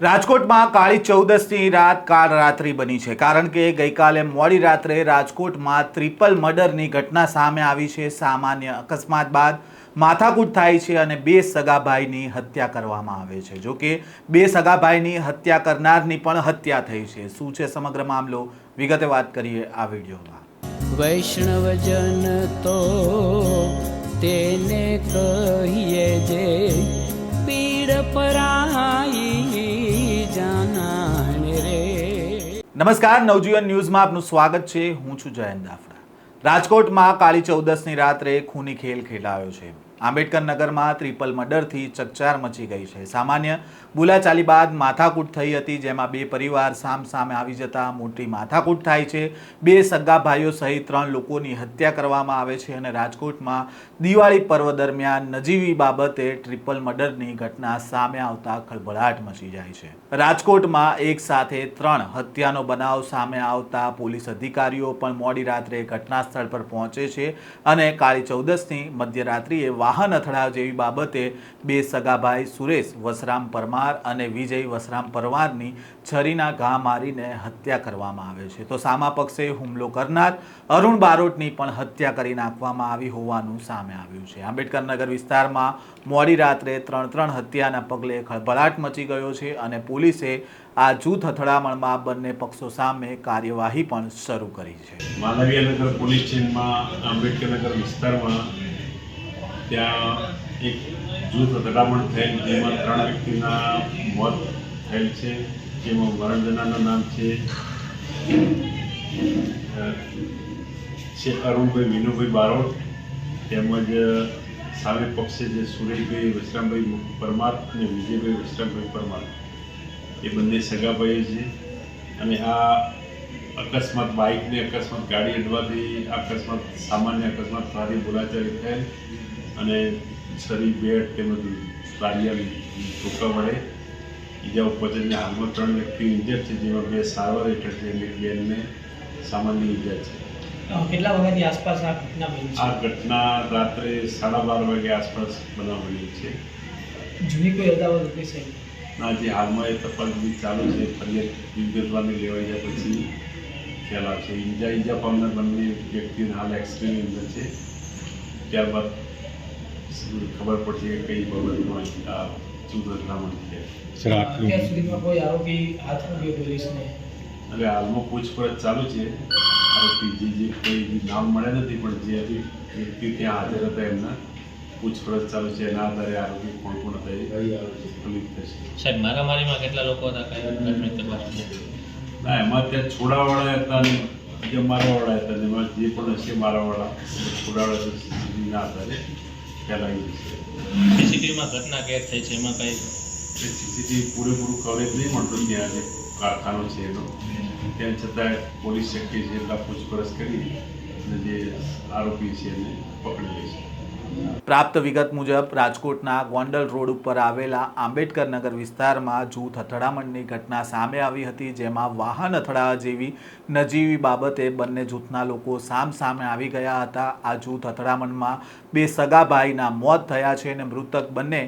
રાજકોટમાં કાળી ચૌદસની રાત કાળ રાત્રિ બની છે. કારણ કે ગઈકાલે મોડી રાત્રે રાજકોટમાં ટ્રિપલ મર્ડરની ઘટના સામે આવી છે. સામાન્ય અકસ્માત બાદ માથાકૂટ થાય છે અને બે સગાભાઈની હત્યા કરવામાં આવે છે. જો કે બે સગાભાઈની હત્યા કરનારની પણ હત્યા થઈ છે. શું છે સમગ્ર મામલો? વિગતે વાત કરીએ આ વિડીયોમાં. વૈષ્ણવજન તો તેને કહીએ જે પીડ પરાઈ નમસ્કાર, નવજીવન ન્યૂઝમાં આપનું સ્વાગત છે. હું છું જયંત દાફડા. રાજકોટમાં કાળી ચૌદસની રાત્રે ખૂની ખેલ ખેલાયો છે. આંબેડકર નગરમાં ત્રિપલ મર્ડરથી ચકચાર મચી ગઈ છે. સામાન્ય બોલાચાલી બાદ માથાકૂટ થઈ હતી, જેમાં બે પરિવાર સામ સામે આવી જતા મોટી માથાકૂટ થાય છે. બે સગા ભાઈઓ સહિત ત્રણ લોકોની હત્યા કરવામાં આવે છે અને રાજકોટમાં દિવાળી પર્વ દરમિયાન નજીવી બાબતે ટ્રિપલ મર્ડરની ઘટના સામે આવતા ખળભળાટ મચી જાય છે. રાજકોટમાં એક સાથે ત્રણ હત્યાનો બનાવ સામે આવતા પોલીસ અધિકારીઓ પણ મોડી રાત્રે ઘટના સ્થળ પર પહોંચે છે અને કાળી ચૌદસની મધ્યરાત્રિએ વાહન અથડાવ જેવી બાબતે બે સગાભાઈ સુરેશ વસરામ પરમાર અને વિજય વસરામ પરમારની છરીના ઘા મારીને હત્યા કરવામાં આવે છે. તો સામા પક્ષે હુમલો કરનાર અરુણ બારોટની પણ હત્યા કરી નાખવામાં આવી હોવાનું સામે આવ્યું છે. આંબેડકર નગર વિસ્તારમાં મોડી રાત્રે ત્રણ ત્રણ હત્યાના પગલે ખળભળાટ મચી ગયો છે અને પોલીસે આ જૂથ અથડામણમાં બંને પક્ષો સામે કાર્યવાહી પણ શરૂ કરી છે. માનવીયનગર પોલીસ સ્ટેશનમાં આંબેડકરનગર વિસ્તારમાં ત્યાં એક જૂથ અથડામણ થયેલ, જેમાં ત્રણ વ્યક્તિના મોત થયેલ છે, જેમાં મરણજનાનું નામ છે છે અરુણભાઈ, વિનુભાઈ બારોટ, તેમજ સામે પક્ષે જે સુરેશભાઈ વિશ્રામભાઈ પરમાર અને વિજયભાઈ વિશ્રામભાઈ પરમાર. એ બંને સગાભાઈઓ છે. અને આ અકસ્માત બાઇકને અકસ્માત ગાડી અડવાથી અકસ્માત, સામાન્ય અકસ્માત સારી બોલાચાલી થયેલ. અને શરીર બેટ તેમજ લાડિયા ટૂંકા વડે ઈજાઓ પહોંચીને હાલમાં ત્રણ વ્યક્તિ ઇન્જર છે જેમાં બે સારવાર હેઠળ છે અને બેનને સામાન્ય ઈજા છે. કેટલા વાગ્યાની આસપાસ આ ઘટના બની આ ઘટના રાત્રે સાડા બાર વાગે આસપાસ બનાવવાની છે. જૂની કોઈ અદાવત હતી સાહેબ ના જે હાલમાં એ તપાસ ચાલુ છે ફરિયાદ વિગતવાની લેવાઈ જાય પછી ખ્યાલ આવશે. ઈજા ઈજા પામનાર બંને વ્યક્તિને હાલ એક્સરેની અંદર છે. ત્યારબાદ ખબર પડશે કે કઈ બાબતમાં જૂથ અથડામણ છે? અત્યાર સુધીમાં કોઈ આરોપી હાથ મૂક્યો પોલીસને એટલે હાલમાં પૂછપરછ ચાલુ છે. આરોપી જે જે કોઈ નામ મળે નથી પણ જે હતી વ્યક્તિ ત્યાં હાજર હતા એમના. પૂછપરછ ચાલુ છે. એના આધારે આરોપી કોણ કોણ હતા એ પોલીસ થશે. સાહેબ મારામારીમાં કેટલા લોકો હતા? કઈ ના એમાં ત્યાં છોડાવાળા હતા ને જે મારવાવાળા હતા ને એમાં જે પણ હશે મારાવાળા છોડાવાળા ના આધારે. ખ્યાલ આવી સીસીટીવીમાં ઘટના કેદ થઈ છે એમાં કંઈ? સીસીટીવી પૂરેપૂરું કવરેજ નહીં મળતું ત્યાં જે કારખાનો છે એનો. તેમ છતાં પોલીસ શક્ય છે એટલા પૂછપરછ કરી. પ્રાપ્ત વિગત મુજબ, રાજકોટના ગોંડલ રોડ ઉપર આવેલા આંબેડકર નગર વિસ્તારમાં જૂથ અથડામણની ઘટના સામે આવી હતી, જેમાં વાહન અથડાવા જેવી નજીવી બાબતે બંને જૂથના લોકો સામ સામે આવી ગયા હતા. આ જૂથ અથડામણમાં બે સગા ભાઈના મોત થયા છે અને મૃતક બંને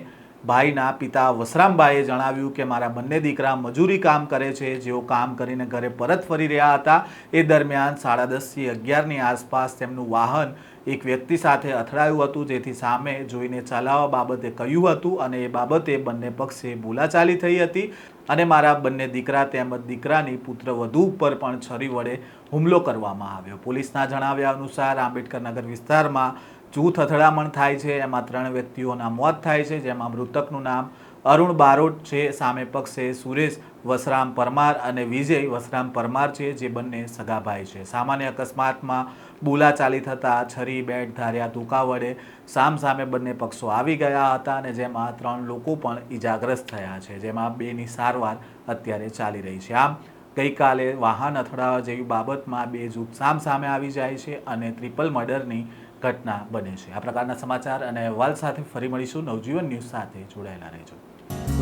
ભાઈના પિતા વસરામભાઈએ જણાવ્યું કે મારા બંને દીકરા મજૂરી કામ કરે છે. જેઓ કામ કરીને ઘરે પરત ફરી રહ્યા હતા. એ દરમિયાન સાડા દસથી અગિયારની આસપાસ તેમનું વાહન એક વ્યક્તિ સાથે અથડાયું હતું. જેથી સામે જોઈને ચલાવવા બાબતે કહ્યું હતું અને એ બાબતે બંને પક્ષે બોલાચાલી થઈ હતી અને મારા બંને દીકરા તેમજ દીકરાની પુત્ર વધુ ઉપર પણ છરી વડે હુમલો કરવામાં આવ્યો. પોલીસના જણાવ્યા અનુસાર આંબેડકરનગર વિસ્તારમાં જૂથ અથડામણ થાય છે, એમાં ત્રણ વ્યક્તિઓના મોત થાય છે, જેમાં મૃતકનું નામ અરુણ બારોટ છે, સામે પક્ષે સુરેશ વસરામ પરમાર અને વિજય વસરામ પરમાર છે, જે બંને સગાભાઈ છે. સામાન્ય અકસ્માતમાં બોલાચાલી થતાં છરી, બેટ, ધાર્યા, ટૂંકા વડે સામ સામે બંને પક્ષો આવી ગયા હતા અને જેમાં ત્રણ લોકો પણ ઈજાગ્રસ્ત થયા છે, જેમાં બેની સારવાર અત્યારે ચાલી રહી છે. આમ ગઈકાલે વાહન અથડાવા જેવી બાબતમાં બે જૂથ સામ સામે આવી જાય છે અને ટ્રિપલ મર્ડરની ઘટના બને છે. આ પ્રકારના સમાચાર અને અહેવાલ સાથે ફરી મળીશું. નવજીવન ન્યૂઝ સાથે જોડાયેલા રહેજો.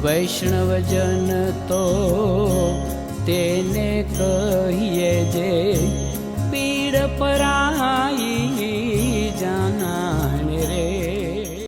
વૈષ્ણવજન તો તેને કહીએ જે પીડ પરાઈ